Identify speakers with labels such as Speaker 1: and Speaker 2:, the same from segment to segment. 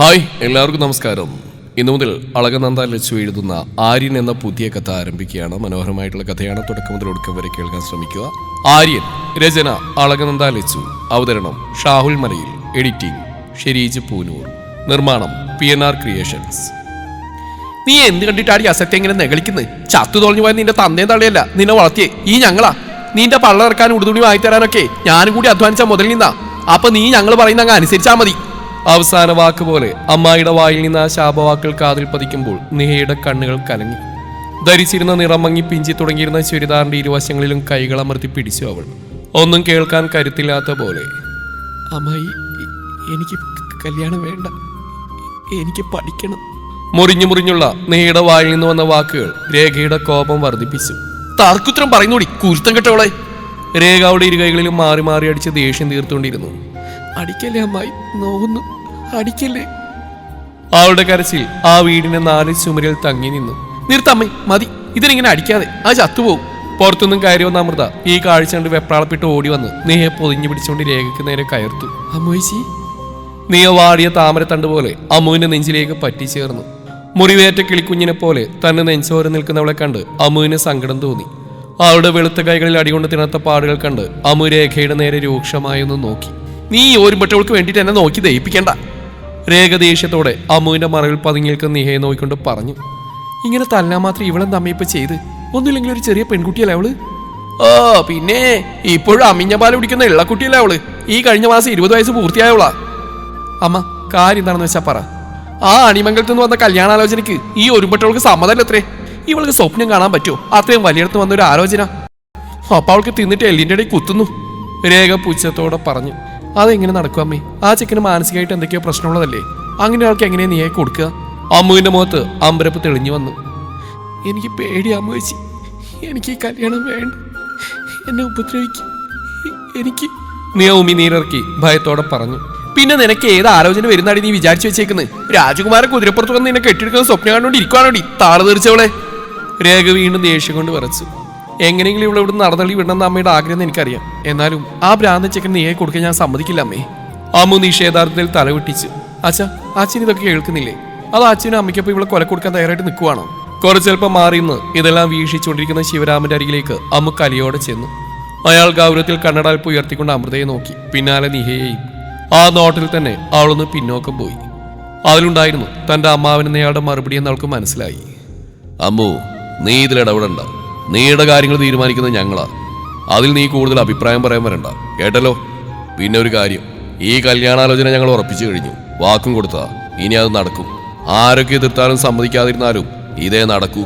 Speaker 1: hi എല്ലാവർക്കും നമസ്കാരം ഇന്നു മുതൽ അളകനന്ദ ലച്ചു എഴുതുന്ന ആര്യൻ എന്ന പുതിയ കഥ ആരംഭിക്കുകയാണ് മനോഹരമായിട്ടുള്ള കഥയാണ് തുടക്കം മുതൽ ഒടുക്കം വരെ കേൾക്കാൻ ശ്രമിക്കുക ആര്യൻ രചന അളകനന്ദ ലച്ചു അവതരണം ഷാഹുൽ മലയിൽ എഡിറ്റിംഗ് ഷെരീജ് പൂനൂർ നിർമ്മാണം പി എൻ ആർ ക്രിയേഷൻസ്
Speaker 2: നീ എന്ത് കണ്ടിട്ടാടി അസത്യം എങ്ങനെ നെകളിക്കുന്നത് ചത്തു തോളിഞ്ഞു പോയാൽ നിന്റെ തന്നേ തള്ളിയല്ല നിന്നെ വളർത്തിയേ ഈ ഞങ്ങളാ നിന്റെ പള്ളിറക്കാൻ ഉടുതുണി വാങ്ങിത്തരാനൊക്കെ ഞാനും കൂടി അധ്വാനിച്ച മുതൽ നിന്നാ അപ്പൊ നീ ഞങ്ങൾ പറയുന്ന അങ്ങ് അനുസരിച്ചാൽ മതി
Speaker 3: അവസാന വാക്ക് പോലെ അമ്മായിയുടെ വായിൽ നിന്ന് ആ ശാപവാക്കൾ കാതിൽ പതിക്കുമ്പോൾ നിഹയുടെ കണ്ണുകൾ കലങ്ങി ധരിച്ചിരുന്ന നിറം മങ്ങി പിഞ്ചി തുടങ്ങിയിരുന്ന ചുരിദാറിന്റെ ഇരുവശങ്ങളിലും കൈകൾ അമർത്തി പിടിച്ചു അവൾ ഒന്നും കേൾക്കാൻ കരുത്തില്ലാത്ത പോലെ
Speaker 4: അമ്മായി എനിക്ക് കല്യാണം വേണ്ട എനിക്ക് പഠിക്കണം
Speaker 3: മുറിഞ്ഞു മുറിഞ്ഞുള്ള നെയ്യുടെ വായിൽ നിന്ന് വന്ന വാക്കുകൾ രേഖയുടെ കോപം വർദ്ധിപ്പിച്ചു
Speaker 2: താർക്കുത്രം പറയുന്നോടി കുരുത്തം കെട്ടവളെ
Speaker 3: രേഖ അവിടെ ഇരുകൈകളിലും മാറി മാറി അടിച്ച് ദേഷ്യം തീർത്തുകൊണ്ടിരുന്നു
Speaker 4: അടിക്കല്ലേ അമ്മായി നോവുന്നു അടിക്കല്ലേ
Speaker 3: അവളുടെ കരച്ചിൽ ആ വീടിന്റെ നാല് ചുമരിൽ തങ്ങി നിന്നു
Speaker 2: നിർത്തമ്മേ മതി ഇതിനിങ്ങനെ അടിക്കാതെ ആ ചത്തുപോകും
Speaker 3: പുറത്തുനിന്നും കയറി വന്ന അമൃത ഈ കാഴ്ച കണ്ട് വെപ്രാളപ്പെട്ട് ഓടി വന്ന് നീയെ പൊതിഞ്ഞു പിടിച്ചുകൊണ്ട് രേഖയ്ക്ക് നേരെ കയർത്തു അമ്മോയിച്ചി നീ വാടിയ താമരത്തണ്ട് പോലെ അമ്മുവിന്റെ നെഞ്ചിലേക്ക് പറ്റിച്ചേർന്നു മുറിവേറ്റ കിളിക്കുഞ്ഞിനെ പോലെ തന്നെ നെഞ്ചോരം നിൽക്കുന്നവളെ കണ്ട് അമ്മുവിന് സങ്കടം തോന്നി അവളുടെ വെളുത്ത കൈകളിൽ അടികൊണ്ട് തിണത്ത പാടുകൾ കണ്ട് അമു രേഖയുടെ നേരെ രൂക്ഷമായൊന്ന് നോക്കി
Speaker 2: നീ ഒരു പെട്ടവൾക്ക് വേണ്ടിയിട്ട് എന്നെ നോക്കി ദയിപ്പിക്കണ്ട
Speaker 3: രേഖ ദേഷ്യത്തോടെ അമ്മുവിൻ്റെ മറവിൽ പതുങ്ങി നിൽക്കുന്ന നിഹയെ നോക്കിക്കൊണ്ട് പറഞ്ഞു
Speaker 4: ഇങ്ങനെ തല്ലാ മാത്രം ഇവളും തമ്മയിപ്പോൾ ചെയ്ത് ഒന്നുമില്ലെങ്കിൽ ഒരു ചെറിയ പെൺകുട്ടിയല്ലേ അവള്
Speaker 2: ഓ പിന്നെ ഇപ്പോഴും അമ്മിഞ്ഞ പാൽ കുടിക്കുന്ന ഇള്ളക്കുട്ടിയല്ലേ അവള് ഈ കഴിഞ്ഞ മാസം ഇരുപത് വയസ്സ് പൂർത്തിയായവളാ
Speaker 4: അമ്മ കാര്യം എന്താണെന്ന് വെച്ചാൽ പറ
Speaker 2: ആ അണിമംഗലത്ത് നിന്ന് വന്ന കല്യാണാലോചനയ്ക്ക് ഈ ഒരുമ്പട്ടവൾക്ക് സമ്മതമല്ല അത്രേ ഇവൾക്ക് സ്വപ്നം കാണാൻ പറ്റുമോ അത്രയും വലിയടത്ത് വന്നൊരു ആലോചന
Speaker 3: അപ്പൊ അവൾക്ക് തിന്നിട്ട് എല്ലിൻ്റെ ഇടയിൽ കുത്തുന്നു രേഖ പുച്ഛത്തോടെ പറഞ്ഞു
Speaker 4: അതെങ്ങനെ നടക്കും അമ്മേ ആ ചെക്കന് മാനസികമായിട്ട് എന്തൊക്കെയോ പ്രശ്നമുള്ളതല്ലേ അങ്ങനെ ആൾക്ക് എങ്ങനെയാ നീയെ കൊടുക്കുക
Speaker 3: അമ്മുവിന്റെ മുഖത്ത് അമ്പരപ്പ് തെളിഞ്ഞു വന്നു
Speaker 4: എനിക്ക് പേടി അമ്മ വെച്ചി എനിക്ക് ഈ കല്യാണം വേണ്ട എന്നെ ഉപദ്രവിക്കും എനിക്ക്
Speaker 3: നീ ഉമി നീരിറക്കി ഭയത്തോടെ പറഞ്ഞു
Speaker 2: പിന്നെ നിനക്ക് ഏത് ആലോചന വരുന്നാടി നീ വിചാരിച്ചു വെച്ചേക്കുന്നത് രാജകുമാരൻ കുതിരപ്പുറത്ത് വന്ന് നിന്നെ കെട്ടിയെടുക്കുന്ന സ്വപ്നം കണ്ടുകൊണ്ട് ഇരിക്കുവാണോ താള തീർച്ചവളെ
Speaker 3: രേഖ വീണ്ടും ദേഷ്യം കൊണ്ട് വരച്ചു
Speaker 2: എങ്ങനെയെങ്കിലും ഇവിടെ ഇവിടെ നടന്നളി വിടണം അമ്മയുടെ ആഗ്രഹം എനിക്കറിയാം എന്നാലും ആ ഭ്രാന്ത ചെക്കൻ നീയെ കൊടുക്കാൻ ഞാൻ സമ്മതിക്കില്ല അമ്മേ
Speaker 3: അമ്മു നിഷേധാർത്ഥത്തിൽ തലവിട്ടിച്ച്
Speaker 4: അച്ഛ അച്ഛൻ ഇതൊക്കെ കേൾക്കുന്നില്ലേ അത് അച്ഛനും അമ്മയ്ക്കപ്പോൾ ഇവിടെ കൊല കൊടുക്കാൻ തയ്യാറായിട്ട് നിൽക്കുവാണോ
Speaker 3: മാറി നിന്ന് ഇതെല്ലാം വീക്ഷിച്ചുകൊണ്ടിരിക്കുന്ന ശിവരാമന്റെ അരികിലേക്ക് അമ്മ കലിയോടെ ചെന്നു അയാൾ ഗൗരവത്തിൽ കണ്ണടാൽപ്പ് ഉയർത്തിക്കൊണ്ട് അമൃതയെ നോക്കി പിന്നാലെ നിഹയെയും ആ നോട്ടിൽ തന്നെ അവളൊന്ന് പിന്നോക്കം പോയി അതിലുണ്ടായിരുന്നു തൻ്റെ അമ്മാവനെന്നയാളുടെ മറുപടി എന്നവൾക്ക് മനസ്സിലായി
Speaker 5: അമ്മു നീ ഇതിലിടപെടണ്ട നീയുടെ കാര്യങ്ങൾ തീരുമാനിക്കുന്നത് ഞങ്ങളാ അതിൽ നീ കൂടുതൽ അഭിപ്രായം പറയാൻ വരണ്ട കേട്ടല്ലോ പിന്നെ ഒരു കാര്യം ഈ കല്യാണാലോചന ഞങ്ങൾ ഉറപ്പിച്ചു കഴിഞ്ഞു വാക്കും കൊടുത്താ ഇനി അത് നടക്കും ആരൊക്കെ എതിർത്താലും സമ്മതിക്കാതിരുന്നാലും ഇതേ നടക്കൂ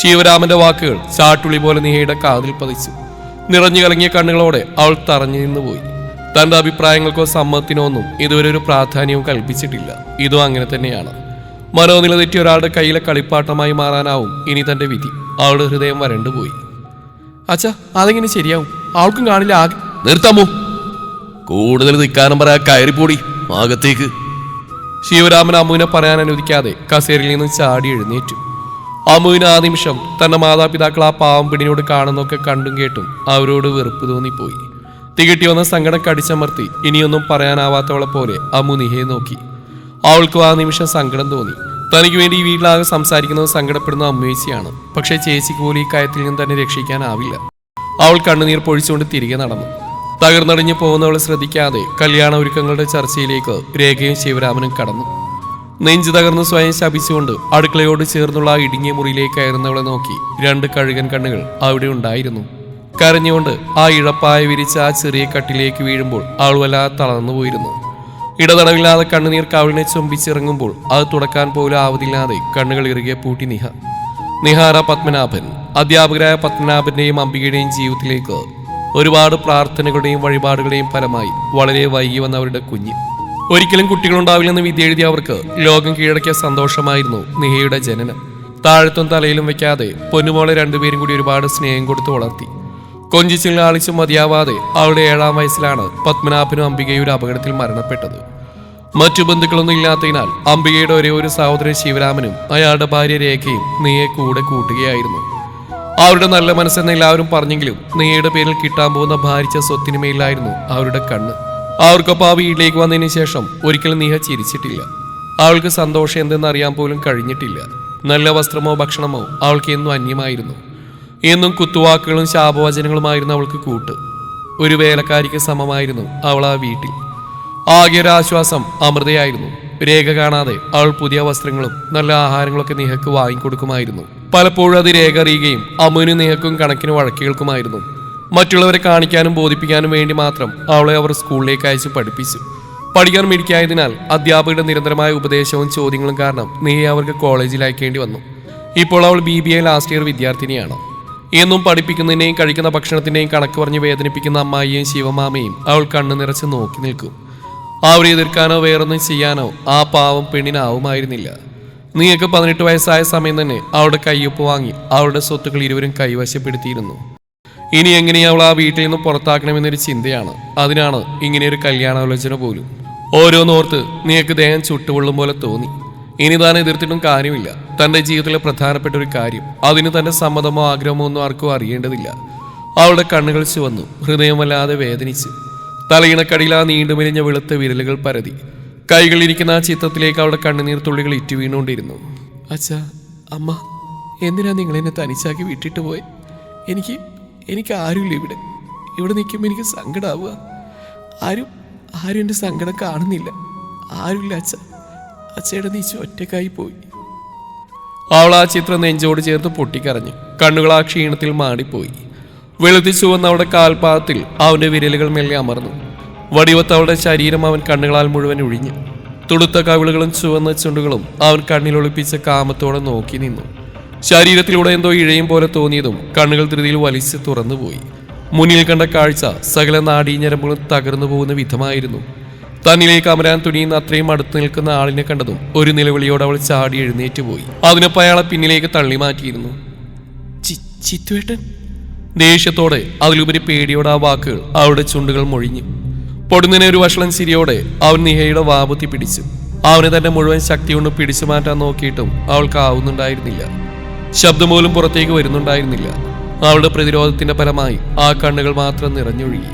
Speaker 3: ശിവരാമന്റെ വാക്കുകൾ ചാട്ടുളി പോലെ നീയുടെ കാതിൽ പതിച്ചു നിറഞ്ഞു കലങ്ങിയ കണ്ണുകളോടെ അവൾ തറഞ്ഞു നിന്ന് പോയി തന്റെ അഭിപ്രായങ്ങൾക്കോ സമ്മതത്തിനോ ഒന്നും ഇതുവരെ ഒരു പ്രാധാന്യവും കൽപ്പിച്ചിട്ടില്ല ഇതും അങ്ങനെ തന്നെയാണ് മനോനില തെറ്റി ഒരാളുടെ കയ്യിലെ കളിപ്പാട്ടമായി മാറാനാവും ഇനി തന്റെ വിധി അവളുടെ ഹൃദയം വരണ്ടു പോയി
Speaker 4: അച്ഛ അതെങ്ങനെ ശരിയാവും ആൾക്കും കാണില്ല ആകെ
Speaker 5: നിർത്താമോ കൂടുതൽ നിൽക്കാനും പറയാ കയറിപ്പോടി ആകത്തേക്ക്
Speaker 3: ശിവരാമൻ അമ്മുവിനെ പറയാൻ അനുവദിക്കാതെ കസേരയിൽ നിന്ന് ചാടി എഴുന്നേറ്റു അമ്മുവിന് ആ നിമിഷം തന്റെ മാതാപിതാക്കൾ ആ പാവം പിടിനോട് കാണുന്നൊക്കെ കണ്ടും കേട്ടും അവരോട് വെറുപ്പ് തോന്നിപ്പോയി തികട്ടി വന്ന സങ്കടം കടിച്ചമർത്തി ഇനിയൊന്നും പറയാനാവാത്തവളെ പോലെ അമ്മു നിഹയെ നോക്കി അവൾക്കും ആ നിമിഷം സങ്കടം തോന്നി തനിക്ക് വേണ്ടി ഈ വീട്ടിലാകെ സംസാരിക്കുന്നത് സങ്കടപ്പെടുന്ന അമ്മേച്ചിയാണ് പക്ഷേ ചേച്ചിക്ക് പോലും ഈ കാര്യത്തിൽ നിന്ന് തന്നെ രക്ഷിക്കാനാവില്ല അവൾ കണ്ണുനീർ പൊഴിച്ചുകൊണ്ട് തിരികെ നടന്നു തകർന്നടിഞ്ഞ് പോകുന്നവളെ ശ്രദ്ധിക്കാതെ കല്യാണ ഒരുക്കങ്ങളുടെ ചർച്ചയിലേക്ക് രേഖയും ശിവരാമനും കടന്നു നെഞ്ചു തകർന്ന് സ്വയം ശപിച്ചുകൊണ്ട് അടുക്കളയോട് ചേർന്നുള്ള ആ ഇടുങ്ങിയ മുറിയിലേക്ക് ആയിരുന്നവളെ നോക്കി രണ്ട് കഴുകൻ കണ്ണുകൾ അവിടെ ഉണ്ടായിരുന്നു കരഞ്ഞുകൊണ്ട് ആ ഇഴപ്പായ വിരിച്ച ആ ചെറിയ കട്ടിലേക്ക് വീഴുമ്പോൾ അവൾ വല്ലാതെ തളർന്നു പോയിരുന്നു ഇടതടവില്ലാതെ കണ്ണുനീർ കവിളിനെ ചുംബിച്ചിറങ്ങുമ്പോൾ അത് തുടക്കാൻ പോലും ആവതില്ലാതെ കണ്ണുകൾ ഇറുകിയ പൂട്ടി നിഹ നിഹാര പത്മനാഭൻ അധ്യാപകരായ പത്മനാഭന്റെയും അംബികയുടെയും ജീവിതത്തിലേക്ക് ഒരുപാട് പ്രാർത്ഥനകളുടെയും വഴിപാടുകളുടെയും ഫലമായി വളരെ വൈകി വന്ന അവരുടെ കുഞ്ഞ് ഒരിക്കലും കുട്ടികളുണ്ടാവില്ലെന്ന് വിദ്യ എഴുതിയ അവർക്ക് ലോകം കീഴടക്കിയ സന്തോഷമായിരുന്നു നിഹയുടെ ജനനം താഴത്തും തലയിലും വെക്കാതെ പൊന്നുമോളെ രണ്ടുപേരും കൂടി ഒരുപാട് സ്നേഹം കൊടുത്ത് വളർത്തി കൊഞ്ചി ആളിച്ചും മതിയാവാതെ അവളുടെ ഏഴാം വയസ്സിലാണ് പത്മനാഭനും അംബികയുടെ അപകടത്തിൽ മരണപ്പെട്ടത് മറ്റു ബന്ധുക്കളൊന്നും ഇല്ലാത്തതിനാൽ അംബികയുടെ ഒരേ ഒരു സഹോദരൻ ശിവരാമനും അയാളുടെ ഭാര്യ രേഖയും നീയെ കൂടെ കൂട്ടുകയായിരുന്നു അവരുടെ നല്ല മനസ്സെന്ന് എല്ലാവരും പറഞ്ഞെങ്കിലും നീയുടെ പേരിൽ കിട്ടാൻ പോകുന്ന ഭാരിച്ച സ്വത്തിനുമേലായിരുന്നു അവരുടെ കണ്ണ് അവർക്കൊപ്പം ആ വീട്ടിലേക്ക് വന്നതിന് ശേഷം ഒരിക്കലും നീഹ ചിരിച്ചിട്ടില്ല അവൾക്ക് സന്തോഷം എന്തെന്നറിയാൻ പോലും കഴിഞ്ഞിട്ടില്ല നല്ല വസ്ത്രമോ ഭക്ഷണമോ അവൾക്ക് എന്നും അന്യമായിരുന്നു എന്നും കുത്തുവാക്കുകളും ശാപവചനങ്ങളുമായിരുന്നു അവൾക്ക് കൂട്ട് ഒരു വേലക്കാരിക്ക് സമമായിരുന്നു അവൾ ആ വീട്ടിൽ ആകെ ഒരു ആശ്വാസം അമൃതയായിരുന്നു രേഖ കാണാതെ അവൾ പുതിയ വസ്ത്രങ്ങളും നല്ല ആഹാരങ്ങളൊക്കെ നിഹക്ക് വാങ്ങിക്കൊടുക്കുമായിരുന്നു പലപ്പോഴും അത് രേഖ അറിയുകയും അമ്മുവിന് നിഹക്കും കണക്കിന് വഴക്കുകൾക്കുമായിരുന്നു മറ്റുള്ളവരെ കാണിക്കാനും ബോധിപ്പിക്കാനും വേണ്ടി മാത്രം അവളെ അവർ സ്കൂളിലേക്ക് അയച്ച് പഠിപ്പിച്ചു പഠിക്കാൻ മിടിക്കായതിനാൽ അധ്യാപകരുടെ നിരന്തരമായ ഉപദേശവും ചോദ്യങ്ങളും കാരണം നീ അവർക്ക് കോളേജിൽ അയക്കേണ്ടി വന്നു ഇപ്പോൾ അവൾ B B A last year വിദ്യാർത്ഥിനിയാണ് എന്നും പഠിപ്പിക്കുന്നതിനെയും കഴിക്കുന്ന ഭക്ഷണത്തിൻ്റെയും കണക്ക് പറഞ്ഞ് വേദനിപ്പിക്കുന്ന അമ്മായിയും ശിവമാമയും അവൾ കണ്ണു നിറച്ച് നോക്കി നിൽക്കും അവരെ എതിർക്കാനോ വേറൊന്നും ചെയ്യാനോ ആ പാവം പെണ്ണിനാവുമായിരുന്നില്ല നിങ്ങൾക്ക് പതിനെട്ട് വയസ്സായ സമയം തന്നെ അവളുടെ കയ്യൊപ്പ് വാങ്ങി അവളുടെ സ്വത്തുക്കൾ ഇരുവരും കൈവശപ്പെടുത്തിയിരുന്നു ഇനി എങ്ങനെയാ അവൾ ആ വീട്ടിൽ നിന്ന് പുറത്താക്കണമെന്നൊരു ചിന്തയാണ് അതിനാണ് ഇങ്ങനെയൊരു കല്യാണാലോചന പോലും ഓരോന്നോർത്ത് നിങ്ങൾക്ക് ദേഹം ചുട്ടുപൊള്ളും പോലെ തോന്നി ഇനി താൻ എതിർത്തിട്ടും കാര്യമില്ല തൻ്റെ ജീവിതത്തിലെ പ്രധാനപ്പെട്ട ഒരു കാര്യം അതിന് തൻ്റെ സമ്മതമോ ആഗ്രഹമോ ഒന്നും ആർക്കും അറിയേണ്ടതില്ല അവളുടെ കണ്ണുകൾ ചുവന്നു ഹൃദയമല്ലാതെ വേദനിച്ച് തലയിണക്കടിയിൽ ആ മെലിഞ്ഞ വെളുത്ത വിരലുകൾ പരതി കൈകളിരിക്കുന്ന ആ ചിത്രത്തിലേക്ക് അവളുടെ കണ്ണുനീർ തുള്ളികൾ ഇറ്റു വീണുകൊണ്ടിരുന്നു
Speaker 4: അച്ഛാ അമ്മ എന്തിനാ നിങ്ങളെന്നെ തനിച്ചാക്കി വിട്ടിട്ട് പോയി എനിക്ക് എനിക്ക് ആരുമില്ല ഇവിടെ ഇവിടെ നിൽക്കുമ്പോൾ എനിക്ക് സങ്കടമാവുക ആരും ആരും എൻ്റെ സങ്കടം കാണുന്നില്ല ആരുമില്ല അച്ഛ അച്ഛയുടെ നീച്ച ഒറ്റക്കായി പോയി
Speaker 3: അവൾ ആ ചിത്രം നെഞ്ചോട് ചേർത്ത് പൊട്ടിക്കരഞ്ഞു കണ്ണുകൾ ആ ക്ഷീണത്തിൽ മാടിപ്പോയി വെളുത്തി ചുവന്ന അവളുടെ കാൽപാദത്തിൽ അവൻ്റെ വിരലുകൾ മെല്ലെ അമർന്നു വടിവത്ത് അവളുടെ ശരീരം അവൻ കണ്ണുകളാൽ മുഴുവൻ ഒഴിഞ്ഞു തുടുത്ത കവിളുകളും ചുവന്ന ചുണ്ടുകളും അവൻ കണ്ണിലൊളിപ്പിച്ച കാമത്തോടെ നോക്കി നിന്നു ശരീരത്തിലൂടെ എന്തോ ഇഴയും പോലെ തോന്നിയതും കണ്ണുകൾ ധൃതിയിൽ വലിച്ച് തുറന്നുപോയി മുന്നിൽ കണ്ട കാഴ്ച സകല നാടീഞ്ഞരമ്പുകളും തകർന്നു പോകുന്ന വിധമായിരുന്നു തന്നിലേക്ക് അമരാൻ തുനിയുന്ന അത്രയും അടുത്ത് നിൽക്കുന്ന ആളിനെ കണ്ടതും ഒരു നിലവിളിയോട് അവൾ ചാടി എഴുന്നേറ്റ് പോയി അതിനൊപ്പം അയാളെ പിന്നിലേക്ക് തള്ളി മാറ്റിയിരുന്നു ചിറ്റുവേട്ടൻ ദേഷ്യത്തോടെ അതിലുപരി പേടിയോടെ ആ വാക്കുകൾ അവളുടെ ചുണ്ടുകൾ മൊഴിഞ്ഞു പൊടുന്നിനെ ഒരു വഷളൻ ചിരിയോടെ അവൻ നിഹയുടെ വാപുത്തി പിടിച്ചു അവനെ തന്റെ മുഴുവൻ ശക്തി കൊണ്ട് പിടിച്ചു മാറ്റാൻ നോക്കിയിട്ടും ആവുന്നുണ്ടായിരുന്നില്ല ശബ്ദം പോലും പുറത്തേക്ക് വരുന്നുണ്ടായിരുന്നില്ല അവളുടെ പ്രതിരോധത്തിന്റെ ഫലമായി ആ കണ്ണുകൾ മാത്രം നിറഞ്ഞൊഴുകി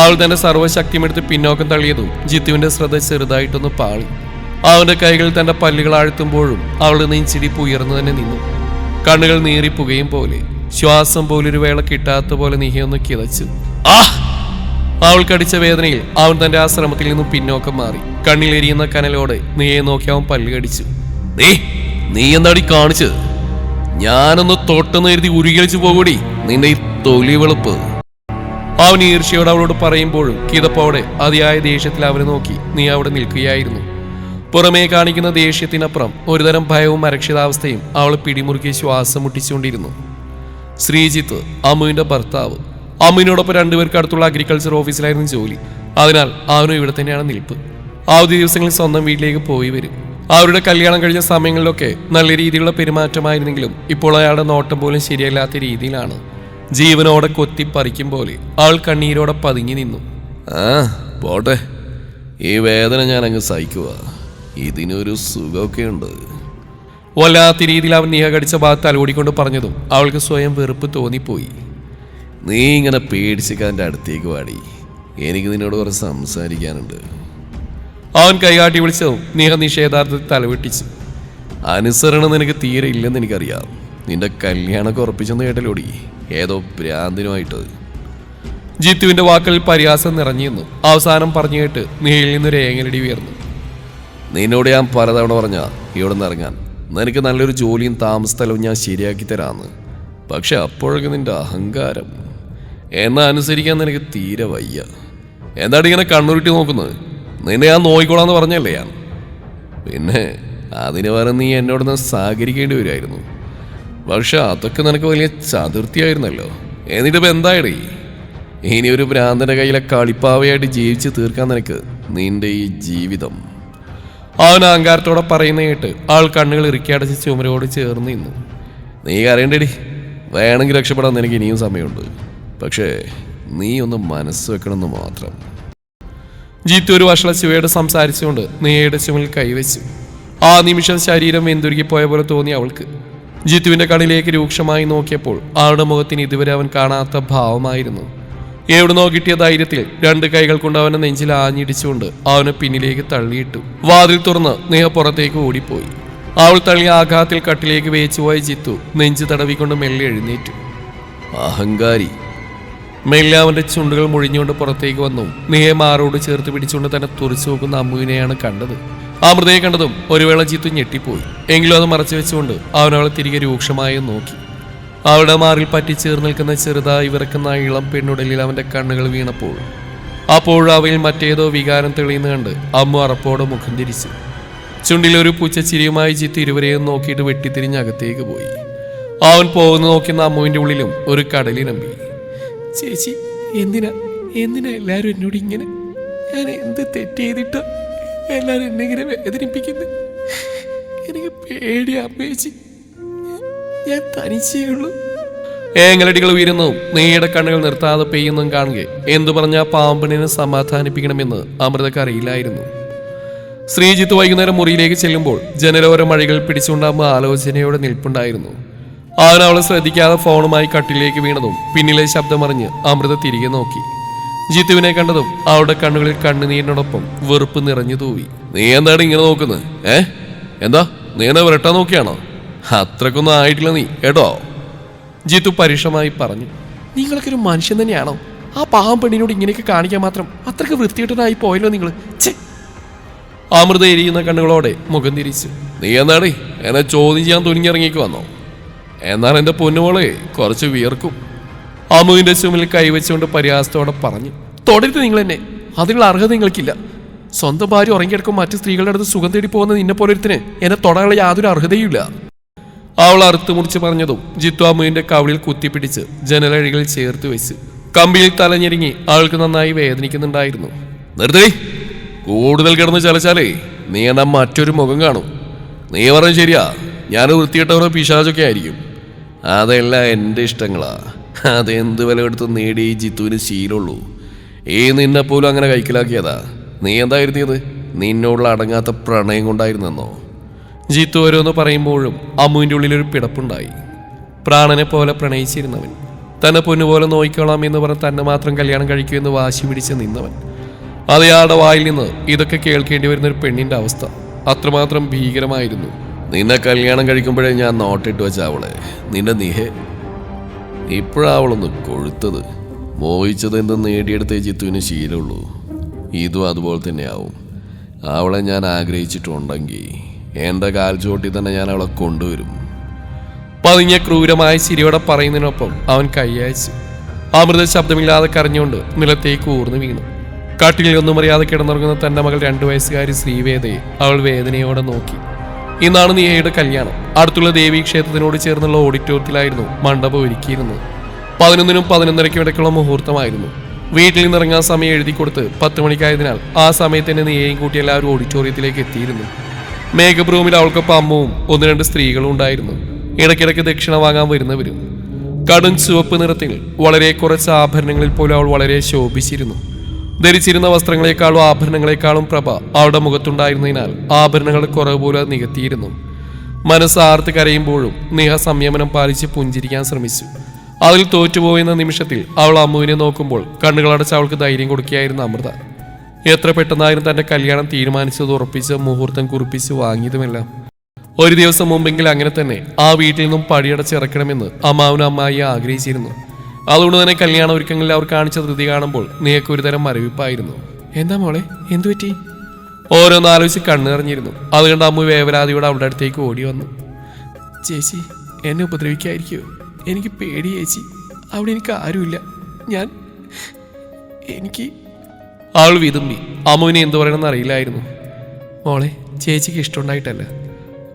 Speaker 3: അവൾ തന്റെ സർവ്വശക്തിമെടുത്ത് പിന്നോക്കം തള്ളിയതും ജിത്തുവിന്റെ ശ്രദ്ധ ചെറുതായിട്ടൊന്ന് പാളി അവന്റെ കൈകൾ തന്റെ പല്ലുകൾ ആഴ്ത്തുമ്പോഴും അവൾ നെഞ്ചിടിപ്പ് ഉയർന്നു തന്നെ നിന്നു കണ്ണുകൾ നീറിപ്പുകയും പോലെ ശ്വാസം പോലൊരു വേള കിട്ടാത്ത പോലെ നീഹിയൊന്ന് കിതച്ചു ആ അവൾ കടിച്ച വേദനയിൽ അവൻ തന്റെ ആ ശ്രമത്തിൽ നിന്നും പിന്നോക്കം മാറി എരിയുന്ന കനലോടെ നീയെ നോക്കി അവൻ പല്ല് കടിച്ചു
Speaker 5: നീ നീ എന്താടി കാണിച്ചത് ഞാനൊന്ന് തൊട്ടെന്ന് കരുതി ഉരുകിളിച്ചു പോകൂടി നിന്റെ ഈ തൊലി വെളുപ്പ്
Speaker 3: അവൻ ഈർഷ്യയോട് അവളോട് പറയുമ്പോഴും കിതപ്പോടെ അതിയായ ദേഷ്യത്തിൽ അവനെ നോക്കി നീ അവിടെ നിൽക്കുകയായിരുന്നു പുറമേ കാണിക്കുന്ന ദേഷ്യത്തിനപ്പുറം ഒരുതരം ഭയവും അരക്ഷിതാവസ്ഥയും അവൾ പിടിമുറുക്കി ശ്വാസം മുട്ടിച്ചുകൊണ്ടിരുന്നു ശ്രീജിത്ത് അമ്മുവിൻ്റെ ഭർത്താവ് അമ്മുവിനോടൊപ്പം രണ്ടുപേർക്ക് അടുത്തുള്ള അഗ്രികൾച്ചർ ഓഫീസിലായിരുന്നു ജോലി അതിനാൽ അവനും ഇവിടെ തന്നെയാണ് നിൽപ്പ് അവധി ദിവസങ്ങളിൽ സ്വന്തം വീട്ടിലേക്ക് പോയി വരും അവരുടെ കല്യാണം കഴിഞ്ഞ സമയങ്ങളിലൊക്കെ നല്ല രീതിയിലുള്ള പെരുമാറ്റമായിരുന്നെങ്കിലും ഇപ്പോൾ അയാളുടെ നോട്ടം പോലും ശരിയല്ലാത്ത രീതിയിലാണ് ജീവനോടെ കൊത്തിപ്പറിക്കും പോലെ ആൾ കണ്ണീരോടെ പതുങ്ങി നിന്നു
Speaker 5: ആ പോട്ടെ ഈ വേദന ഞാൻ അങ്ങ് സഹിക്കുക ഇതിനൊരു സുഖമൊക്കെ ഉണ്ട്
Speaker 3: വല്ലാത്ത രീതിയിൽ അവൻ നീഹ കടിച്ച ഭാഗത്ത് അലോടിക്കൊണ്ട് പറഞ്ഞതും അവൾക്ക് സ്വയം വെറുപ്പ് തോന്നിപ്പോയി
Speaker 5: നീ ഇങ്ങനെ പേടിച്ചിക്കാൻ്റെ അടുത്തേക്ക് വാടി എനിക്ക് നിന്നോട് കുറച്ച് സംസാരിക്കാനുണ്ട്
Speaker 3: അവൻ കൈകാട്ടി വിളിച്ചതും നീഹ നിഷേധാർത്ഥത്തിൽ തലവെട്ടിച്ചു
Speaker 5: അനുസരണം നിനക്ക് തീരെ ഇല്ലെന്ന് എനിക്കറിയാം നിന്റെ കല്യാണമൊക്കെ ഉറപ്പിച്ചെന്ന് കേട്ടല്ലോടി ഏതോ ഭ്രാന്തിനുമായിട്ട്
Speaker 3: ജിത്തുവിന്റെ വാക്കുകളിൽ പരിഹാസം നിറഞ്ഞിരുന്നു അവസാനം പറഞ്ഞു കേട്ട് നീയിൽ നിന്നൊരു ഏങ്ങലടി ഉയർന്നു
Speaker 5: നിന്നോട് ഞാൻ പലതവണ പറഞ്ഞ ഇവിടെ നിന്ന് ഇറങ്ങാൻ നിനക്ക് നല്ലൊരു ജോലിയും താമസസ്ഥലവും ഞാൻ ശരിയാക്കി തരാമെന്ന് പക്ഷെ അപ്പോഴൊക്കെ നിന്റെ അഹങ്കാരം എന്നാ അനുസരിക്കാൻ നിനക്ക് തീരെ വയ്യ എന്താണ് ഇങ്ങനെ കണ്ണുരുട്ടി നോക്കുന്നത് നിന്നെ ഞാൻ നോക്കിക്കോളാന്ന് പറഞ്ഞല്ലേ ഞാൻ പിന്നെ അതിന് പറഞ്ഞ് നീ എന്നോട് സഹകരിക്കേണ്ടി വരുമായിരുന്നു പക്ഷെ അതൊക്കെ നിനക്ക് വലിയ ചതുർത്ഥിയായിരുന്നല്ലോ എന്നിട്ടിപ്പോൾ എന്തായടേ ഇനി ഒരു ഭ്രാന്തന്റെ കയ്യിലെ കളിപ്പാവയായിട്ട് ജീവിച്ചു തീർക്കാൻ നിനക്ക് നിന്റെ ഈ ജീവിതം
Speaker 3: അവൻ അഹങ്കാരത്തോടെ പറയുന്ന കേട്ട് ആൾ കണ്ണുകൾ അടച്ച് ചുമരോട് ചേർന്ന് നിന്നു
Speaker 5: നീ അറിയണ്ടേടി വേണമെങ്കിൽ രക്ഷപ്പെടാൻ നിനക്ക് ഇനിയും സമയമുണ്ട് പക്ഷേ നീ ഒന്ന് മനസ്സ് വെക്കണമെന്ന് മാത്രം
Speaker 3: ജീത്തു ഒരു വഷള ശിവയോട് സംസാരിച്ചുകൊണ്ട് നീയയുടെ ചുമൽ കൈവച്ചു ആ നിമിഷം ശരീരം പോയ പോലെ തോന്നി അവൾക്ക് ജിത്തുവിന്റെ കണിലേക്ക് രൂക്ഷമായി നോക്കിയപ്പോൾ ആളുടെ മുഖത്തിന് ഇതുവരെ അവൻ കാണാത്ത ഭാവമായിരുന്നു എവിടുന്നോ കിട്ടിയ ധൈര്യത്തിൽ രണ്ട് കൈകൾ കൊണ്ട് അവനെ നെഞ്ചിൽ ആഞ്ഞിടിച്ചുകൊണ്ട് അവനെ പിന്നിലേക്ക് തള്ളിയിട്ടു വാതിൽ തുറന്ന് നേഹ പുറത്തേക്ക് ഓടിപ്പോയി അവൾ തള്ളിയ ആഘാതത്തിൽ കട്ടിലേക്ക് പോയ ജിത്തു നെഞ്ച് തടവിക്കൊണ്ട് മെല്ലെ എഴുന്നേറ്റു
Speaker 5: അഹങ്കാരി
Speaker 3: മെല്ലെ അവന്റെ ചുണ്ടുകൾ മുഴിഞ്ഞുകൊണ്ട് പുറത്തേക്ക് വന്നു നേഹ മാറോട് ചേർത്ത് പിടിച്ചുകൊണ്ട് തന്നെ തുറച്ചു നോക്കുന്ന അമ്മുവിനെയാണ് കണ്ടത് മൃതയെ കണ്ടതും ഒരു വേള ജീത്തു ഞെട്ടിപ്പോയി എങ്കിലും അത് മറച്ചു വെച്ചുകൊണ്ട് അവനവളെ തിരികെ രൂക്ഷമായി നോക്കി അവളുടെ മാറിൽ പറ്റി ചേർന്ന് നിൽക്കുന്ന ചെറുതായി വിറക്കുന്ന ഇളം പെണ്ണുടലിൽ അവന്റെ കണ്ണുകൾ വീണപ്പോൾ അപ്പോൾ അവയിൽ മറ്റേതോ വികാരം തെളിയുന്ന കണ്ട് അമ്മ അറപ്പോടെ മുഖം തിരിച്ചു ചുണ്ടിലൊരു ചിരിയുമായി ജിത്ത് ഇരുവരെയും നോക്കിയിട്ട് വെട്ടിത്തിരിഞ്ഞ് അകത്തേക്ക് പോയി അവൻ പോകുന്ന നോക്കുന്ന അമ്മുവിൻ്റെ ഉള്ളിലും ഒരു കടലിനമ്പി
Speaker 4: ചേച്ചി എന്തിനാ എന്തിനാ എല്ലാവരും എന്നോട് ഇങ്ങനെ ഞാൻ എന്ത് തെറ്റ് ചെയ്തിട്ടാ എല്ലാവരും എന്നെ ഇങ്ങനെ എനിക്ക് പേടിയാ അമ്മേച്ചി ഞാൻ തനിച്ചേ ഉള്ളൂ
Speaker 3: ഏങ്ങലടികൾ ഉയരുന്നു നീയുടെ കണ്ണുകൾ നിർത്താതെ പെയ്യുന്നതും കാണുക എന്തു പറഞ്ഞ പാമ്പിനെ സമാധാനിപ്പിക്കണമെന്ന് അമൃതക്ക് അറിയില്ലായിരുന്നു ശ്രീജിത്ത് വൈകുന്നേരം മുറിയിലേക്ക് ചെല്ലുമ്പോൾ ജനലോര മഴകൾ പിടിച്ചുകൊണ്ടാകുമ്പോൾ ആലോചനയോടെ നിൽപ്പുണ്ടായിരുന്നു അവനവളെ അവളെ ശ്രദ്ധിക്കാതെ ഫോണുമായി കട്ടിലേക്ക് വീണതും പിന്നിലെ ശബ്ദമറിഞ്ഞ് അമൃത തിരികെ നോക്കി ജിത്തുവിനെ കണ്ടതും അവളുടെ കണ്ണുകളിൽ കണ്ണുനീരിനോടൊപ്പം വെറുപ്പ് നിറഞ്ഞു തൂവി
Speaker 5: നീ എന്താണ് ഇങ്ങനെ നോക്കുന്നത് ഏ എന്താ നീ എന്നെ വരട്ടാൻ നോക്കിയാണോ അത്രക്കൊന്നും ആയിട്ടില്ല നീ കേട്ടോ
Speaker 3: ജിത്തു പരുഷമായി പറഞ്ഞു
Speaker 4: നിങ്ങളൊക്കെ ഒരു മനുഷ്യൻ തന്നെയാണോ ആ പാവം പെണ്ണിനോട് ഇങ്ങനെയൊക്കെ കാണിക്കാൻ മാത്രം അത്രക്ക് വൃത്തികെട്ടനായി പോയല്ലോ നിങ്ങൾ
Speaker 3: അമൃത എരിയുന്ന കണ്ണുകളോടെ മുഖം തിരിച്ചു
Speaker 5: നീ എന്നാടേ എന്നെ ചോദ്യം ചെയ്യാൻ തുനിഞ്ഞിറങ്ങിക്ക് വന്നോ എന്നാൽ എൻ്റെ പൊന്നുമോളെ കുറച്ച് വിയർക്കും
Speaker 3: അമുവിൻ്റെ ചുമലിൽ കൈവച്ചുകൊണ്ട് പരിഹാസത്തോടെ പറഞ്ഞു
Speaker 4: തൊടരുത് നിങ്ങൾ എന്നെ അതിനുള്ള അർഹത നിങ്ങൾക്കില്ല സ്വന്തം ഭാര്യ ഉറങ്ങിയെടുക്കും മറ്റു സ്ത്രീകളുടെ അടുത്ത് സുഖം തേടി പോകുന്ന നിന്നെ പോലൊരുത്തിന് എന്നെ തൊടാനുള്ള യാതൊരു അർഹതയുമില്ല
Speaker 3: അവൾ അറുത്തു മുറിച്ച് പറഞ്ഞതും ജിത്തു അമ്മുവിൻ്റെ കവിളിൽ കുത്തിപ്പിടിച്ച് ജനലഴികൾ ചേർത്ത് വെച്ച് കമ്പിയിൽ തലഞ്ഞിരിങ്ങി ആൾക്ക് നന്നായി വേദനിക്കുന്നുണ്ടായിരുന്നു
Speaker 5: നിർത്തി കൂടുതൽ കിടന്ന് ചലച്ചാലേ നീ എന്നാ മറ്റൊരു മുഖം കാണും നീ പറഞ്ഞു ശരിയാ ഞാൻ വൃത്തിയിട്ടവരോ പിശാചൊക്കെ ആയിരിക്കും അതെല്ലാം എൻ്റെ ഇഷ്ടങ്ങളാണ് അതെന്ത് വില എടുത്ത് നേടിയ ജിത്തുവിന് ശീലമുള്ളൂ ഈ നിന്നെ പോലും അങ്ങനെ കൈക്കലാക്കിയതാ നീ എന്തായിരുത്തിയത് നിന്നോടുള്ള അടങ്ങാത്ത പ്രണയം കൊണ്ടായിരുന്നെന്നോ
Speaker 3: ജിത്തു ഓരോന്ന് പറയുമ്പോഴും അമ്മുവിൻ്റെ ഉള്ളിലൊരു പിടപ്പുണ്ടായി പ്രാണനെ പോലെ പ്രണയിച്ചിരുന്നവൻ തന്നെ പൊന്നുപോലെ നോക്കിക്കോളാം എന്ന് പറഞ്ഞ് തന്നെ മാത്രം കല്യാണം കഴിക്കൂ എന്ന് വാശി പിടിച്ച് നിന്നവൻ അതയാളുടെ വായിൽ നിന്ന് ഇതൊക്കെ കേൾക്കേണ്ടി വരുന്ന ഒരു പെണ്ണിൻ്റെ അവസ്ഥ അത്രമാത്രം ഭീകരമായിരുന്നു
Speaker 5: നിന്നെ കല്യാണം കഴിക്കുമ്പോഴേ ഞാൻ നോട്ടിട്ട് വെച്ച അവളെ നിന്റെ നിഹേ ഇപ്പോഴാവളൊന്ന് കൊഴുത്തത് മോഹിച്ചത് എന്ത് നേടിയെടുത്തേ ചിത്തുവിന് ശീലമുള്ളൂ ഇതും അതുപോലെ തന്നെയാവും അവളെ ഞാൻ ആഗ്രഹിച്ചിട്ടുണ്ടെങ്കിൽ എൻ്റെ കാൽച്ചുവട്ടി തന്നെ ഞാൻ അവളെ കൊണ്ടുവരും
Speaker 3: പതിഞ്ഞ ക്രൂരമായ ശിരിയോടെ പറയുന്നതിനൊപ്പം അവൻ കൈയച്ചു അമൃത ശബ്ദമില്ലാതെ കരഞ്ഞുകൊണ്ട് നിലത്തേക്ക് ഊർന്നു വീണു കാട്ടിൽ ഒന്നും അറിയാതെ കിടന്നിറങ്ങുന്ന തൻ്റെ മകൾ രണ്ടു വയസ്സുകാരി ശ്രീവേദയെ അവൾ വേദനയോടെ നോക്കി ഇന്നാണ് നിയയുടെ കല്യാണം അടുത്തുള്ള ദേവീ ക്ഷേത്രത്തിനോട് ചേർന്നുള്ള ഓഡിറ്റോറിയത്തിലായിരുന്നു മണ്ഡപം ഒരുക്കിയിരുന്നത് പതിനൊന്നിനും പതിനൊന്നരയ്ക്കും ഇടയ്ക്കുള്ള മുഹൂർത്തമായിരുന്നു വീട്ടിൽ നിന്നിറങ്ങാൻ സമയം എഴുതി കൊടുത്ത് പത്ത് മണിക്കായതിനാൽ ആ സമയത്ത് തന്നെ നീയേയും കൂട്ടി എല്ലാവരും ഓഡിറ്റോറിയത്തിലേക്ക് എത്തിയിരുന്നു മേക്കപ്പ് റൂമിൽ അവൾക്കൊപ്പം അമ്മവും ഒന്ന് രണ്ട് സ്ത്രീകളും ഉണ്ടായിരുന്നു ഇടയ്ക്കിടയ്ക്ക് ദക്ഷിണ വാങ്ങാൻ വരുന്നവരും കടും ചുവപ്പ് നിറത്തിൽ വളരെ കുറച്ച് ആഭരണങ്ങളിൽ പോലും അവൾ വളരെ ശോഭിച്ചിരുന്നു ധരിച്ചിരുന്ന വസ്ത്രങ്ങളെക്കാളും ആഭരണങ്ങളെക്കാളും പ്രഭ അവളുടെ മുഖത്തുണ്ടായിരുന്നതിനാൽ ആഭരണങ്ങൾ കുറവ് പോലെ നികത്തിയിരുന്നു മനസ്സ് ആർത്ത് കരയുമ്പോഴും നിഹ സംയമനം പാലിച്ച് പുഞ്ചിരിക്കാൻ ശ്രമിച്ചു അതിൽ തോറ്റുപോയെന്ന നിമിഷത്തിൽ അവൾ അമ്മുവിനെ നോക്കുമ്പോൾ കണ്ണുകളടച്ച് അവൾക്ക് ധൈര്യം കൊടുക്കുകയായിരുന്നു അമൃത എത്ര പെട്ടെന്നായിരുന്നു തന്റെ കല്യാണം തീരുമാനിച്ചത് ഉറപ്പിച്ച് മുഹൂർത്തം കുറിപ്പിച്ച് വാങ്ങിയതുമെല്ലാം ഒരു ദിവസം മുമ്പെങ്കിൽ അങ്ങനെ തന്നെ ആ വീട്ടിൽ നിന്നും പടിയടച്ചിറക്കണമെന്ന് അമ്മാവനും അമ്മായി ആഗ്രഹിച്ചിരുന്നു അതുകൊണ്ട് തന്നെ കല്യാണ ഒരുക്കങ്ങളിൽ അവർ കാണിച്ച ധൃതി കാണുമ്പോൾ നിയക്ക് ഒരുതരം മരവിപ്പായിരുന്നു
Speaker 4: എന്താ മോളെ എന്തു പറ്റി
Speaker 3: ഓരോന്നാലോചിച്ച് കണ്ണിറഞ്ഞിരുന്നു അത് കണ്ട് അമ്മ വേവരാതിയോട് അവളുടെ അടുത്തേക്ക് ഓടി വന്നു
Speaker 4: ചേച്ചി എന്നെ ഉപദ്രവിക്കായിരിക്കോ എനിക്ക് പേടി ചേച്ചി അവിടെ എനിക്ക് ആരുമില്ല ഞാൻ എനിക്ക്
Speaker 3: അവൾ വിതുമ്പി അമ്മുവിനെ എന്തു പറയണമെന്ന് അറിയില്ലായിരുന്നു
Speaker 4: മോളെ ചേച്ചിക്ക് ഇഷ്ടമുണ്ടായിട്ടല്ല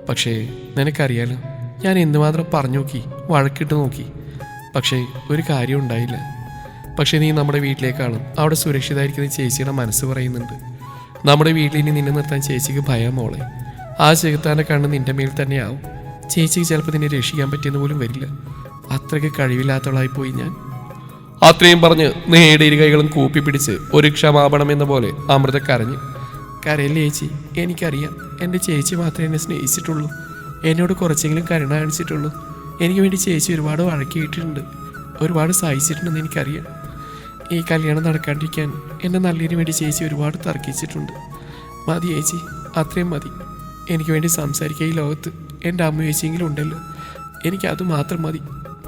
Speaker 4: പക്ഷേ നിനക്കറിയാലോ ഞാൻ എന്തുമാത്രം പറഞ്ഞു നോക്കി വഴക്കിട്ട് നോക്കി പക്ഷേ ഒരു കാര്യം ഉണ്ടായില്ല പക്ഷേ നീ നമ്മുടെ വീട്ടിലേക്കാണ് അവിടെ സുരക്ഷിതമായിരിക്കുന്ന ചേച്ചിയുടെ മനസ്സ് പറയുന്നുണ്ട് നമ്മുടെ വീട്ടിൽ ഇനി നിന്നെ നിർത്താൻ ചേച്ചിക്ക് ഭയം മോളെ ആ ചെകുത്താൻ്റെ കണ്ണ് നിന്റെ മേൽ തന്നെയാവും ചേച്ചിക്ക് ചിലപ്പോൾ നിന്നെ രക്ഷിക്കാൻ പറ്റിയെന്ന് പോലും വരില്ല അത്രയ്ക്ക് കഴിവില്ലാത്തവളായി പോയി ഞാൻ
Speaker 3: അത്രയും പറഞ്ഞ് നേടെ ഇരുകൈകളും കൂപ്പി പിടിച്ച് ഒരു ക്ഷമാപണം എന്ന പോലെ അമൃത കരഞ്ഞു
Speaker 4: കരയല്ലേ ചേച്ചി എനിക്കറിയാം എൻ്റെ ചേച്ചി മാത്രമേ എന്നെ സ്നേഹിച്ചിട്ടുള്ളൂ എന്നോട് കുറച്ചെങ്കിലും കരുണ കാണിച്ചിട്ടുള്ളൂ എനിക്ക് വേണ്ടി ചേച്ചി ഒരുപാട് വഴക്കിയിട്ടുണ്ട് ഒരുപാട് സഹിച്ചിട്ടുണ്ടെന്ന് എനിക്കറിയാം ഈ കല്യാണം നടക്കാണ്ടിരിക്കാൻ എന്നെ നല്ലതിന് വേണ്ടി ചേച്ചി ഒരുപാട് തർക്കിച്ചിട്ടുണ്ട് മതി ചേച്ചി അത്രയും മതി എനിക്ക് വേണ്ടി സംസാരിക്കുക ഈ ലോകത്ത് എൻ്റെ അമ്മ ചേച്ചിയെങ്കിലും ഉണ്ടല്ലോ എനിക്കത് മാത്രം മതി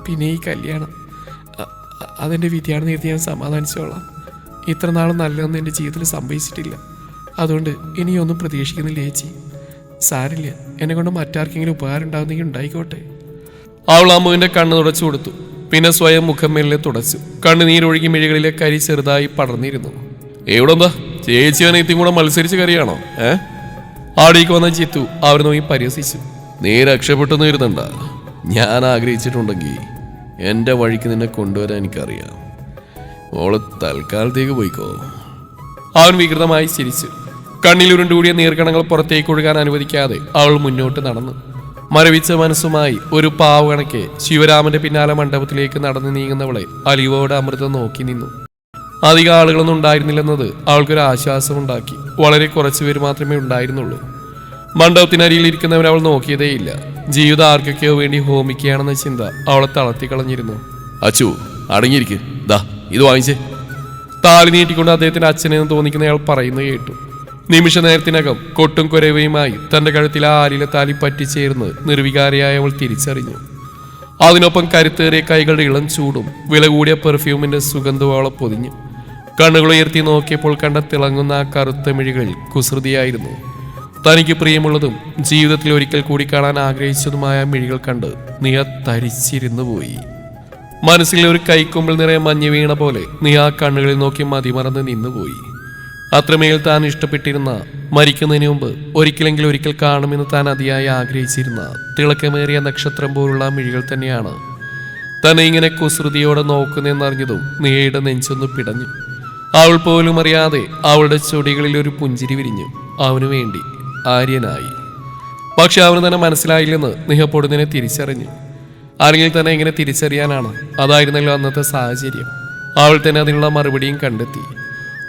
Speaker 4: പിന്നെ ഈ കല്യാണം അതെൻ്റെ വിധിയാണ് നേരത്തെ ഞാൻ സമാധാനിച്ചോളാം ഇത്ര നാളും നല്ലതൊന്നും എൻ്റെ ജീവിതത്തിൽ സംഭവിച്ചിട്ടില്ല അതുകൊണ്ട് ഇനിയൊന്നും പ്രതീക്ഷിക്കുന്നില്ല ചേച്ചി സാരില്ല എന്നെ കൊണ്ട് മറ്റാർക്കെങ്കിലും ഉപകാരം ഉണ്ടാകുന്നെങ്കിൽ ഉണ്ടായിക്കോട്ടെ
Speaker 3: അവൾ അമ്മുവിന്റെ കണ്ണ് തുടച്ചു കൊടുത്തു പിന്നെ സ്വയം മുഖമേലെ തുടച്ചു കണ്ണുനീരൊഴുകി മിഴികളിലെ കരി ചെറുതായി പടർന്നിരുന്നു
Speaker 5: എവിടെന്താ ചേച്ചി ഇത്തിയും കൂടെ മത്സരിച്ച് കറിയാണോ ഏ ആടേക്ക് വന്ന ചിത്തു അവർ നോക്കി പരിഹസിച്ചു നീ രക്ഷപ്പെട്ടു നേരുന്നുണ്ട ഞാൻ ആഗ്രഹിച്ചിട്ടുണ്ടെങ്കിൽ എൻ്റെ വഴിക്ക് നിന്നെ കൊണ്ടുവരാൻ എനിക്കറിയാം ഓള് തൽക്കാലത്തേക്ക് പോയിക്കോ
Speaker 3: അവൻ വികൃതമായി ചിരിച്ചു കണ്ണിലുരുണ്ടുകൂടിയ നീർക്കണങ്ങൾ പുറത്തേക്ക് ഒഴുകാൻ അനുവദിക്കാതെ അവൾ മുന്നോട്ട് നടന്നു മരവിച്ച മനസ്സുമായി ഒരു പാവകണക്കെ ശിവരാമന്റെ പിന്നാലെ മണ്ഡപത്തിലേക്ക് നടന്നു നീങ്ങുന്നവളെ അലിവോടെ അമൃതം നോക്കി നിന്നു അധിക ആളുകളൊന്നും ഉണ്ടായിരുന്നില്ലെന്നത് അവൾക്കൊരു ഉണ്ടാക്കി വളരെ കുറച്ചുപേർ മാത്രമേ ഉണ്ടായിരുന്നുള്ളൂ മണ്ഡപത്തിനരിയിൽ ഇരിക്കുന്നവരെ അവൾ നോക്കിയതേയില്ല ജീവിതം ആർക്കൊക്കെയോ വേണ്ടി ഹോമിക്കുകയാണെന്ന ചിന്ത അവളെ തളർത്തിക്കളഞ്ഞിരുന്നു
Speaker 5: അച്ചു അടങ്ങിയിരിക്കും ദാ ഇത്
Speaker 3: നീട്ടിക്കൊണ്ട് അദ്ദേഹത്തിന്റെ അച്ഛനെന്ന് തോന്നിക്കുന്നയാൾ പറയുന്നത് കേട്ടു നിമിഷ നേരത്തിനകം കൊട്ടും കുരവയുമായി തൻ്റെ കഴുത്തിൽ ആ ആലിലെ താലി പറ്റിച്ചേർന്ന് നിർവികാരിയായ അവൾ തിരിച്ചറിഞ്ഞു അതിനൊപ്പം കരുത്തേറിയ കൈകളുടെ ഇളം ചൂടും വില കൂടിയ പെർഫ്യൂമിൻ്റെ സുഗന്ധവും അവളെ പൊതിഞ്ഞു ഉയർത്തി നോക്കിയപ്പോൾ കണ്ട തിളങ്ങുന്ന ആ കറുത്ത മിഴികൾ കുസൃതിയായിരുന്നു തനിക്ക് പ്രിയമുള്ളതും ജീവിതത്തിൽ ഒരിക്കൽ കൂടി കാണാൻ ആഗ്രഹിച്ചതുമായ മിഴികൾ കണ്ട് നിയ തരിച്ചിരുന്നു പോയി മനസ്സിലെ ഒരു കൈക്കുമ്പിൾ നിറയെ മഞ്ഞ് വീണ പോലെ നീ ആ കണ്ണുകളിൽ നോക്കി മതിമറന്ന് നിന്നുപോയി അത്രമേൽ താൻ ഇഷ്ടപ്പെട്ടിരുന്ന മരിക്കുന്നതിന് മുമ്പ് ഒരിക്കലെങ്കിലും ഒരിക്കൽ കാണുമെന്ന് താൻ അതിയായി ആഗ്രഹിച്ചിരുന്ന തിളക്കമേറിയ നക്ഷത്രം പോലുള്ള മിഴികൾ തന്നെയാണ് തന്നെ ഇങ്ങനെ കുസൃതിയോടെ നോക്കുന്നതെന്നറിഞ്ഞതും നീയുടെ നെഞ്ചൊന്ന് പിടഞ്ഞു അവൾ പോലും അറിയാതെ അവളുടെ ചൊടികളിൽ ഒരു പുഞ്ചിരി വിരിഞ്ഞു അവനു വേണ്ടി ആര്യനായി പക്ഷെ അവന് തന്നെ മനസ്സിലായില്ലെന്ന് നിഹപ്പൊടുന്നതിനെ തിരിച്ചറിഞ്ഞു അല്ലെങ്കിൽ തന്നെ ഇങ്ങനെ തിരിച്ചറിയാനാണ് അതായിരുന്നല്ലോ അന്നത്തെ സാഹചര്യം അവൾ തന്നെ അതിനുള്ള മറുപടിയും കണ്ടെത്തി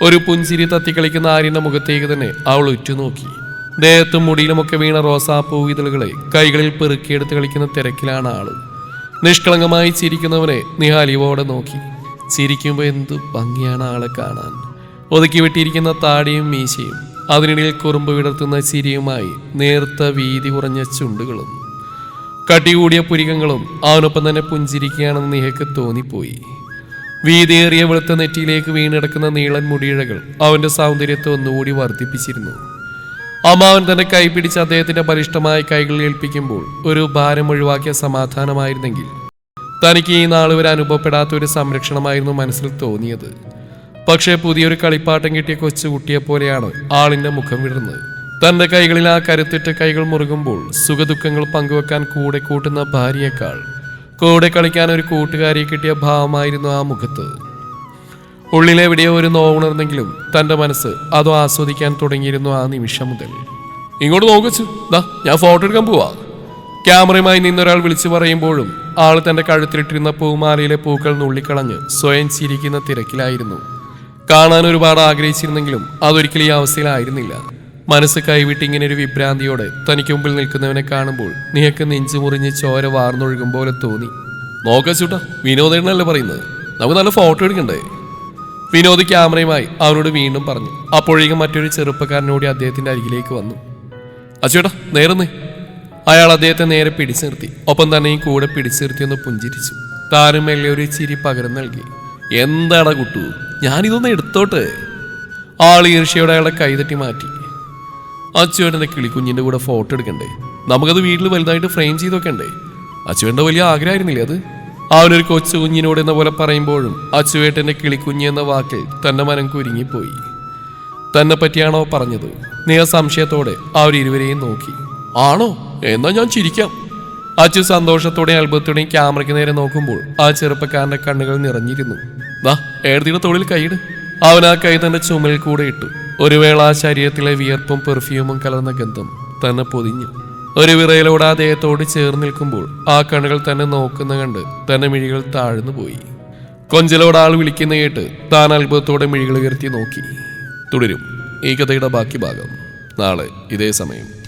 Speaker 3: ഒരു പുഞ്ചിരി തത്തിക്കളിക്കുന്ന ആര്യന്റെ മുഖത്തേക്ക് തന്നെ അവൾ ഉറ്റുനോക്കി ദേഹത്തും മുടിയിലുമൊക്കെ വീണ റോസാപ്പൂ ഇതളുകളെ കൈകളിൽ പെറുക്കിയെടുത്ത് കളിക്കുന്ന തിരക്കിലാണ് ആള് നിഷ്കളങ്കമായി ചിരിക്കുന്നവനെ നിഹാലിവോടെ നോക്കി ചിരിക്കുമ്പോൾ എന്ത് ഭംഗിയാണ് ആളെ കാണാൻ ഒതുക്കി വെട്ടിയിരിക്കുന്ന താടിയും മീശയും അതിനിടയിൽ കുറുമ്പ് വിടർത്തുന്ന ചിരിയുമായി നേർത്ത വീതി കുറഞ്ഞ ചുണ്ടുകളും കട്ടി കൂടിയ പുരികങ്ങളും അവനൊപ്പം തന്നെ പുഞ്ചിരിക്കുകയാണെന്ന് നിഹയ്ക്ക് തോന്നിപ്പോയി വീതിയേറിയ വെളുത്ത നെറ്റിയിലേക്ക് വീണിടക്കുന്ന നീളൻ മുടിയിഴകൾ അവന്റെ സൗന്ദര്യത്തെ ഒന്നുകൂടി വർദ്ധിപ്പിച്ചിരുന്നു അമ്മാവൻ തന്റെ കൈ അദ്ദേഹത്തിന്റെ പരിഷ്ഠമായ കൈകളിൽ ഏൽപ്പിക്കുമ്പോൾ ഒരു ഭാരം ഒഴിവാക്കിയ സമാധാനമായിരുന്നെങ്കിൽ തനിക്ക് ഈ നാൾ വരെ അനുഭവപ്പെടാത്ത ഒരു സംരക്ഷണമായിരുന്നു മനസ്സിൽ തോന്നിയത് പക്ഷേ പുതിയൊരു കളിപ്പാട്ടം കിട്ടിയ കൊച്ചുകുട്ടിയെ പോലെയാണ് ആളിന്റെ മുഖം വിടുന്നത് തന്റെ കൈകളിൽ ആ കരുത്തിട്ട കൈകൾ മുറുകുമ്പോൾ സുഖദുഃഖങ്ങൾ പങ്കുവെക്കാൻ കൂടെ കൂട്ടുന്ന ഭാര്യയേക്കാൾ കൂടെ കളിക്കാൻ ഒരു കൂട്ടുകാരിയെ കിട്ടിയ ഭാവമായിരുന്നു ആ മുഖത്ത് ഉള്ളിലെവിടെയോ ഒരു നോവുണർന്നെങ്കിലും തൻ്റെ മനസ്സ് അതോ ആസ്വദിക്കാൻ തുടങ്ങിയിരുന്നു ആ നിമിഷം മുതൽ
Speaker 5: ഇങ്ങോട്ട് നോക്കിച്ചു ദാ ഞാൻ ഫോട്ടോ എടുക്കാൻ പോവാ
Speaker 3: ക്യാമറയുമായി നിന്നൊരാൾ വിളിച്ചു പറയുമ്പോഴും ആൾ തൻ്റെ കഴുത്തിലിട്ടിരുന്ന പൂമാലയിലെ പൂക്കൾ നുള്ളിക്കളഞ്ഞ് സ്വയം ചിരിക്കുന്ന തിരക്കിലായിരുന്നു കാണാൻ ഒരുപാട് ആഗ്രഹിച്ചിരുന്നെങ്കിലും അതൊരിക്കലും ഈ അവസ്ഥയിലായിരുന്നില്ല മനസ്സ് കൈവിട്ട് ഇങ്ങനെ ഒരു വിഭ്രാന്തിയോടെ തനിക്ക് മുമ്പിൽ നിൽക്കുന്നവനെ കാണുമ്പോൾ നിയക്ക് നെഞ്ചു മുറിഞ്ഞ് ചോര വാർന്നൊഴുകും പോലെ തോന്നി
Speaker 5: നോക്ക ചൂട്ട വിനോദേണ്ണല്ലേ പറയുന്നത് നമുക്ക് നല്ല ഫോട്ടോ എടുക്കണ്ടേ
Speaker 3: വിനോദ് ക്യാമറയുമായി അവനോട് വീണ്ടും പറഞ്ഞു അപ്പോഴേക്കും മറ്റൊരു ചെറുപ്പക്കാരനോടി അദ്ദേഹത്തിന്റെ അരികിലേക്ക് വന്നു
Speaker 5: അച്ചേട്ടാ നേരന്നേ
Speaker 3: അയാൾ അദ്ദേഹത്തെ നേരെ പിടിച്ചു നിർത്തി ഒപ്പം തന്നെ ഈ കൂടെ പിടിച്ചു നിർത്തി ഒന്ന് പുഞ്ചിരിച്ചു താനും മെല്ലെ ഒരു ചിരി പകരം നൽകി
Speaker 5: എന്താടാ കുട്ടു ഞാനിതൊന്ന് എടുത്തോട്ടെ
Speaker 3: ആൾ ഈർഷ്യയോടെ അയാളെ കൈതട്ടി മാറ്റി
Speaker 5: അച്ചുവേട്ടൻ്റെ കിളിക്കുഞ്ഞിൻ്റെ കൂടെ ഫോട്ടോ എടുക്കണ്ടേ നമുക്കത് വീട്ടിൽ വലുതായിട്ട് ഫ്രെയിം ചെയ്ത് വെക്കണ്ടേ അച്ചുവേട്ടൻ്റെ വലിയ ആഗ്രഹമായിരുന്നില്ലേ അത്
Speaker 3: അവനൊരു കൊച്ചു കുഞ്ഞിനോട് എന്ന പോലെ പറയുമ്പോഴും അച്ചുവേട്ടൻ്റെ കിളിക്കുഞ്ഞ് എന്ന വാക്കിൽ തൻ്റെ മനം കുരുങ്ങിപ്പോയി തന്നെ പറ്റിയാണോ പറഞ്ഞത് നീയ സംശയത്തോടെ അവരിരുവരെയും നോക്കി
Speaker 5: ആണോ എന്നാ ഞാൻ ചിരിക്കാം
Speaker 3: അച്ചു സന്തോഷത്തോടെയും അത്ഭുതത്തോടെയും ക്യാമറയ്ക്ക് നേരെ നോക്കുമ്പോൾ ആ ചെറുപ്പക്കാരൻ്റെ കണ്ണുകൾ നിറഞ്ഞിരുന്നു
Speaker 5: ദാ ഏടത്തിയുടെ തൊഴിൽ കൈയിട്
Speaker 3: അവൻ ആ കൈ തന്റെ ചുമലിൽ കൂടെ ഇട്ടു ഒരു വേള ആ ശരീരത്തിലെ വിയർപ്പും പെർഫ്യൂമും കലർന്ന ഗന്ധം തന്നെ പൊതിഞ്ഞു ഒരു വിറയിലൂടെ അദ്ദേഹത്തോട് ചേർന്ന് നിൽക്കുമ്പോൾ ആ കണ്ണുകൾ തന്നെ നോക്കുന്ന കണ്ട് തന്നെ മിഴികൾ താഴ്ന്നു പോയി കൊഞ്ചലോട് ആൾ വിളിക്കുന്ന കേട്ട് താൻ അത്ഭുതത്തോടെ മിഴികൾ ഉയർത്തി നോക്കി തുടരും ഈ കഥയുടെ ബാക്കി ഭാഗം നാളെ ഇതേ സമയം